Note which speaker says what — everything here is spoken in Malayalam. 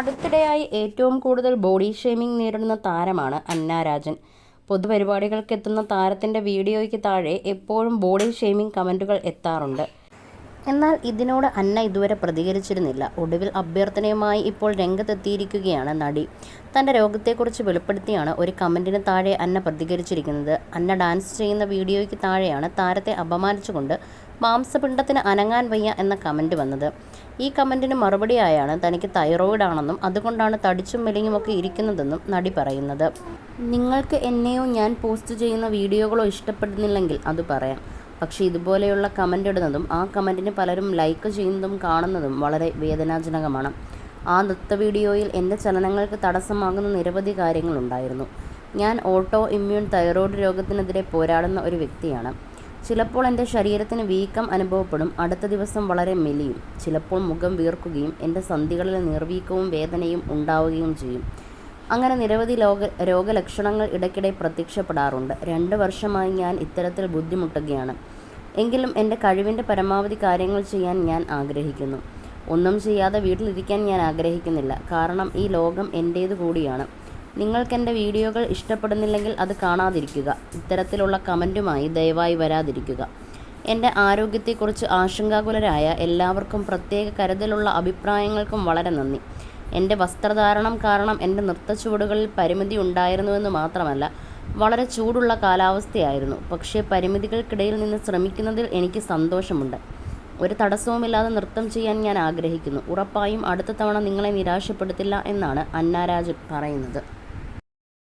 Speaker 1: അടുത്തിടെയായി ഏറ്റവും കൂടുതൽ ബോഡി ഷേമിംഗ് നേരിടുന്ന താരമാണ് അന്ന രാജൻ. പൊതുപരിപാടികൾക്കെത്തുന്ന താരത്തിന്റെ വീഡിയോയ്ക്ക് താഴെ എപ്പോഴും ബോഡി ഷേമിംഗ് കമന്റുകൾ എത്താറുണ്ട്. എന്നാൽ ഇതിനോട് അന്ന ഇതുവരെ പ്രതികരിച്ചിരുന്നില്ല. ഒടുവിൽ അഭ്യർത്ഥനയുമായി ഇപ്പോൾ രംഗത്തെത്തിയിരിക്കുകയാണ് നടി. തന്റെ രോഗത്തെക്കുറിച്ച് വെളിപ്പെടുത്തിയാണ് ഒരു കമന്റിന് താഴെ അന്ന പ്രതികരിച്ചിരിക്കുന്നത്. അന്ന ഡാൻസ് ചെയ്യുന്ന വീഡിയോയ്ക്ക് താഴെയാണ് താരത്തെ അപമാനിച്ചുകൊണ്ട് മാംസപിണ്ഡത്തിന് അനങ്ങാൻ വയ്യ എന്ന കമന്റ് വന്നത്. ഈ കമന്റിന് മറുപടിയായാണ് തനിക്ക് തൈറോയിഡ് ആണെന്നും അതുകൊണ്ടാണ് തടിച്ചും മെലിഞ്ഞുമൊക്കെ ഇരിക്കുന്നതെന്നും നടി പറയുന്നത്. നിങ്ങൾക്ക് എന്നെയോ ഞാൻ പോസ്റ്റ് ചെയ്യുന്ന വീഡിയോകളോ ഇഷ്ടപ്പെടുന്നില്ലെങ്കിൽ അത് പറയാം. പക്ഷേ ഇതുപോലെയുള്ള കമന്റ് ഇടുന്നതും ആ കമന്റിന് പലരും ലൈക്ക് ചെയ്യുന്നതും കാണുന്നതും വളരെ വേദനാജനകമാണ്. ആ നൃത്ത വീഡിയോയിൽ എന്റെ ചലനങ്ങൾക്ക് തടസ്സമാകുന്ന നിരവധി കാര്യങ്ങളുണ്ടായിരുന്നു. ഞാൻ ഓട്ടോ ഇമ്മ്യൂൺ തൈറോയ്ഡ് രോഗത്തിനെതിരെ പോരാടുന്ന ഒരു വ്യക്തിയാണ്. ചിലപ്പോൾ എന്റെ ശരീരത്തിന് വീക്കം അനുഭവപ്പെടും അടുത്ത ദിവസം വളരെ മെലിയും. ചിലപ്പോൾ മുഖം വീർക്കുകയും എന്റെ സന്ധികളിൽ നിർവീക്കവും വേദനയും ഉണ്ടാവുകയും ചെയ്യും. അങ്ങനെ നിരവധി ലോക രോഗലക്ഷണങ്ങൾ ഇടയ്ക്കിടെ പ്രത്യക്ഷപ്പെടാറുണ്ട്. രണ്ട് വർഷമായി ഞാൻ ഇത്തരത്തിൽ ബുദ്ധിമുട്ടുകയാണ്. എങ്കിലും എന്റെ കഴിവിന്റെ പരമാവധി കാര്യങ്ങൾ ചെയ്യാൻ ഞാൻ ആഗ്രഹിക്കുന്നു. ഒന്നും ചെയ്യാതെ വീട്ടിലിരിക്കാൻ ഞാൻ ആഗ്രഹിക്കുന്നില്ല. കാരണം ഈ ലോകം എന്റേതു കൂടിയാണ്. നിങ്ങൾക്ക് എന്റെ വീഡിയോകൾ ഇഷ്ടപ്പെടുന്നില്ലെങ്കിൽ അത് കാണാതിരിക്കുക. ഇത്തരത്തിലുള്ള കമന്റുമായി ദയവായി വരാതിരിക്കുക. എന്റെ ആരോഗ്യത്തെക്കുറിച്ച് ആശങ്കാകുലരായ എല്ലാവർക്കും പ്രത്യേക കരുതലുള്ള അഭിപ്രായങ്ങൾക്കും വളരെ നന്ദി. എന്റെ വസ്ത്രധാരണം കാരണം എന്റെ നൃത്തച്ചുവടുകളിൽ പരിമിതി ഉണ്ടായിരുന്നുവെന്ന് മാത്രമല്ല വളരെ ചൂടുള്ള കാലാവസ്ഥയായിരുന്നു. പക്ഷേ പരിമിതികൾക്കിടയിൽ നിന്ന് ശ്രമിക്കുന്നതിൽ എനിക്ക് സന്തോഷമുണ്ട്. ഒരു തടസ്സവുമില്ലാതെ നൃത്തം ചെയ്യാൻ ഞാൻ ആഗ്രഹിക്കുന്നു. ഉറപ്പായും അടുത്ത തവണ നിങ്ങളെ നിരാശപ്പെടുത്തില്ല എന്നാണ് അന്നാരാജ് പറയുന്നത്.